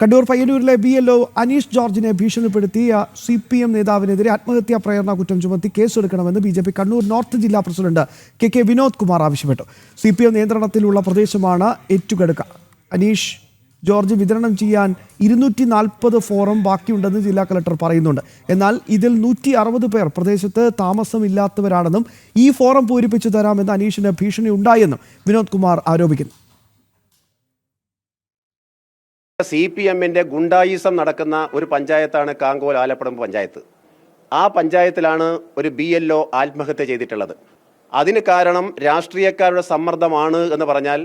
കണ്ണൂർ പയ്യന്നൂരിലെ B L O Aneesh ജോർജിനെ ഭീഷണിപ്പെടുത്തിയ സി പി എം നേതാവിനെതിരെ ആത്മഹത്യാ പ്രേരണ കുറ്റം ചുമത്തി കേസെടുക്കണമെന്ന് B J P Kannur north ജില്ലാ president K K Vinod Kumar ആവശ്യപ്പെട്ടു. സി പി എം നിയന്ത്രണത്തിലുള്ള പ്രദേശമാണ് ഏറ്റുകടുക്ക. അനീഷ് ജോർജ് വിതരണം ചെയ്യാൻ ഇരുന്നൂറ്റി നാൽപ്പത് ഫോറം ബാക്കിയുണ്ടെന്ന് ജില്ലാ കളക്ടർ പറയുന്നുണ്ട്. എന്നാൽ ഇതിൽ നൂറ്റി അറുപത് പേർ പ്രദേശത്ത് താമസമില്ലാത്തവരാണെന്നും ഈ ഫോറം പൂരിപ്പിച്ചു തരാമെന്ന് അനീഷിന് ഭീഷണി ഉണ്ടായെന്നും വിനോദ് കുമാർ ആരോപിക്കുന്നു. സി പി എമ്മിന്റെ ഗുണ്ടായിസം നടക്കുന്ന ഒരു പഞ്ചായത്താണ് കാങ്കോൽ ആലപ്പടമ്പ് പഞ്ചായത്ത്. ആ പഞ്ചായത്തിലാണ് ഒരു ബി എൽ ഒ ആത്മഹത്യ ചെയ്തിട്ടുള്ളത്. അതിന് കാരണം രാഷ്ട്രീയക്കാരുടെ സമ്മർദ്ദമാണ് എന്ന് പറഞ്ഞാൽ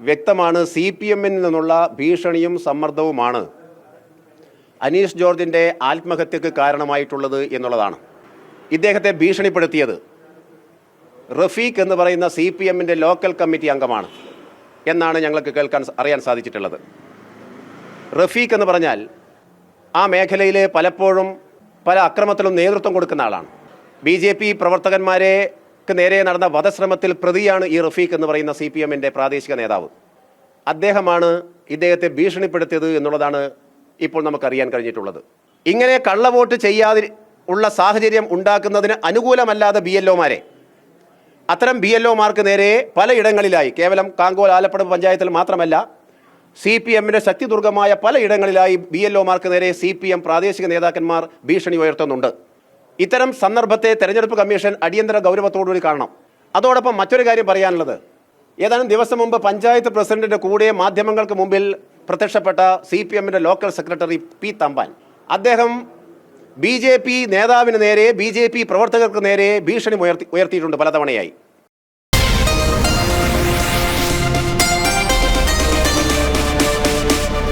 വ്യക്തമാണ് സി പി എമ്മിൽ നിന്നുള്ള ഭീഷണിയും സമ്മർദ്ദവുമാണ്. അനീഷ് ജോർജിന്റെ ആത്മഹത്യക്ക് കാരണമായിട്ടുള്ളത് എന്നുള്ളതാണ്. ഇദ്ദേഹത്തെ ഭീഷണിപ്പെടുത്തിയത് റഫീഖ് എന്ന് പറയുന്ന സി പി ലോക്കൽ കമ്മിറ്റി അംഗമാണ് എന്നാണ് ഞങ്ങൾക്ക് കേൾക്കാൻ അറിയാൻ സാധിച്ചിട്ടുള്ളത്. റഫീഖ് എന്ന് പറഞ്ഞാൽ ആ മേഖലയിൽ പലപ്പോഴും പല അക്രമത്തിലും നേതൃത്വം കൊടുക്കുന്ന ആളാണ്. ബി ജെ പി പ്രവർത്തകന്മാരെക്ക് നേരെ നടന്ന വധശ്രമത്തിൽ പ്രതിയാണ് ഈ റഫീഖ് എന്ന് പറയുന്ന സി പി പ്രാദേശിക നേതാവ്. അദ്ദേഹമാണ് ഇദ്ദേഹത്തെ ഭീഷണിപ്പെടുത്തിയത് എന്നുള്ളതാണ് ഇപ്പോൾ നമുക്കറിയാൻ കഴിഞ്ഞിട്ടുള്ളത്. ഇങ്ങനെ കള്ളവോട്ട് ചെയ്യാതി ഉള്ള സാഹചര്യം ഉണ്ടാക്കുന്നതിന് അനുകൂലമല്ലാതെ ബി എൽ ഒമാരെ. അത്തരം ബി എൽ ഒമാർക്ക് നേരെ പലയിടങ്ങളിലായി കേവലം കാങ്കോൽ ആലപ്പുഴ പഞ്ചായത്തിൽ മാത്രമല്ല സി പി എമ്മിന്റെ ശക്തിദുർഗമായ പലയിടങ്ങളിലായി ബി എൽ ഒമാർക്ക് നേരെ സി പി എം പ്രാദേശിക നേതാക്കന്മാർ ഭീഷണി ഉയർത്തുന്നുണ്ട്. ഇത്തരം സന്ദർഭത്തെ തെരഞ്ഞെടുപ്പ് കമ്മീഷൻ അടിയന്തര ഗൗരവത്തോടുകൂടി കാണണം. അതോടൊപ്പം മറ്റൊരു കാര്യം പറയാനുള്ളത്. ഏതാനും ദിവസം മുമ്പ് പഞ്ചായത്ത് പ്രസിഡന്റിന്റെ കൂടെ മാധ്യമങ്ങൾക്ക് മുമ്പിൽ പ്രത്യക്ഷപ്പെട്ട സി പി എമ്മിന്റെ ലോക്കൽ സെക്രട്ടറി പി തമ്പാൻ. അദ്ദേഹം ബി ജെ പി നേതാവിന് നേരെ ബി ജെ പി പ്രവർത്തകർക്ക് നേരെ ഭീഷണി ഉയർത്തി ഉയർത്തിയിട്ടുണ്ട് പലതവണയായി.